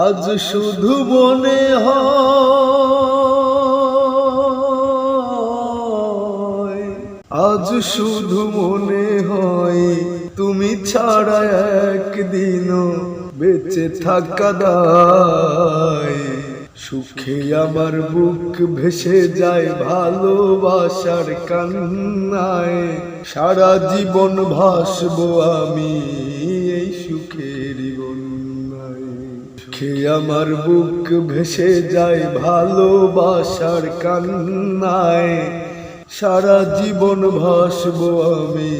আজ শুধু মনে হয়, আজ শুধু মনে হয়, তুমি ছাড়া একদিনও বেঁচে থাকা দায় সুখে আমার বুক ভেসে যায় ভালোবাসার কান্নায়, সারা জীবন ভাসবো আমি এই সুখের বন্যায় সুখে আমার বুক ভেসে যায় ভালোবাসার কান্নায়। সারা জীবন ভাসবো আমি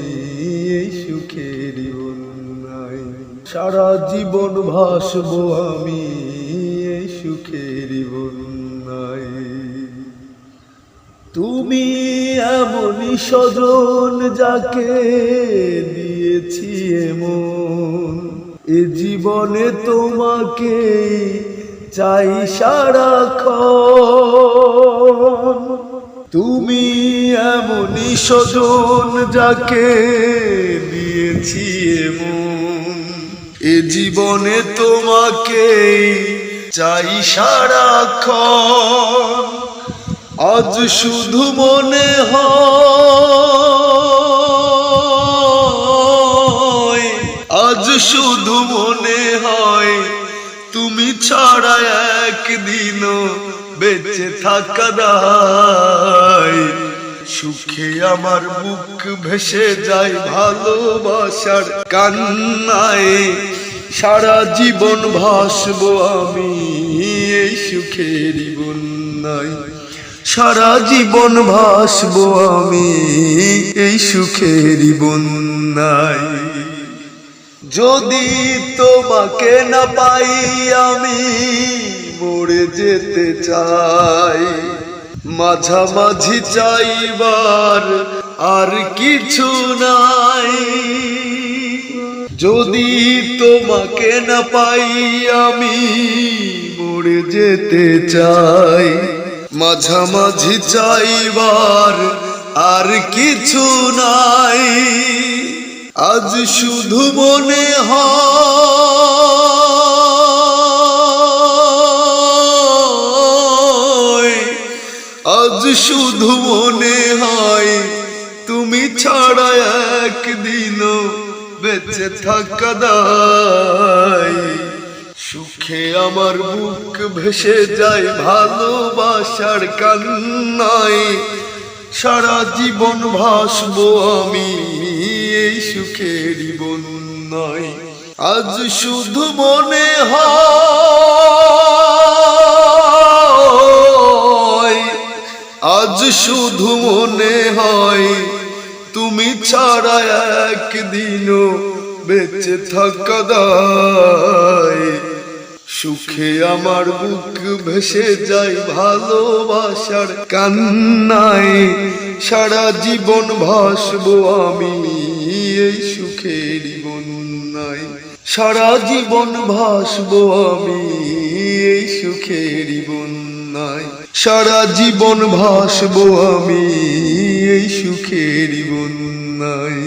এই সুখের বন্যায়। সারা জীবন ভাসবো আমি এই সুখের বন্যায়। তুমি এমনই স্বজন যাকে দিয়েছি এমন এ জীবনে তোমাকে চাই সারাক্ষণ। তুমি এমনই স্বজন যাকে দিয়েছি এমন। এ জীবনে তোমাকে চাই সারাক্ষণ। আজ শুধু মনে হয় আজ শুধু মনে হয় তুমি ছাড়া একদিনও বেঁচে থাকা দায় সুখে আমার বুক ভেসে যায় ভালোবাসার কান্নায়। সারা জীবন ভাসবো আমি এই সুখের বন্যায়। সারা জীবন ভাসবো আমি এই সুখের বন্যায়। যদি তোমাকে না পাই, আমি মরে যেতে চাই। মাঝামাঝি চাইবার আর কিছু নাই। যদি তোমাকে না পাই, আমি মরে যেতে চাই। মাঝামাঝি চাইবার আর কিছু নাই। আজ শুধু মনে হয়, আজ শুধু মনে হয়, তুমি ছাড়া একদিনও বেঁচে থাকা দায়। সুখে আমার বুক ভেসে যায় ভালোবাসার কান্নায়, সারা জীবন ভাসবো আমি সুখের বন্যায় আজ শুধু মনে হয়, আজ শুধু মনে হয়, তুমি ছাড়া একদিনও বেঁচে থাকা সুখে আমার বুক ভেসে যায় ভালোবাসার কান্নায়, সারা জীবন ভাসবো আমি। এই সুখের বন্যায় সারা জীবন ভাসবো আমি, এই সুখের বন্যায় সারা জীবন ভাসবো আমি, এই সুখের বন্যায়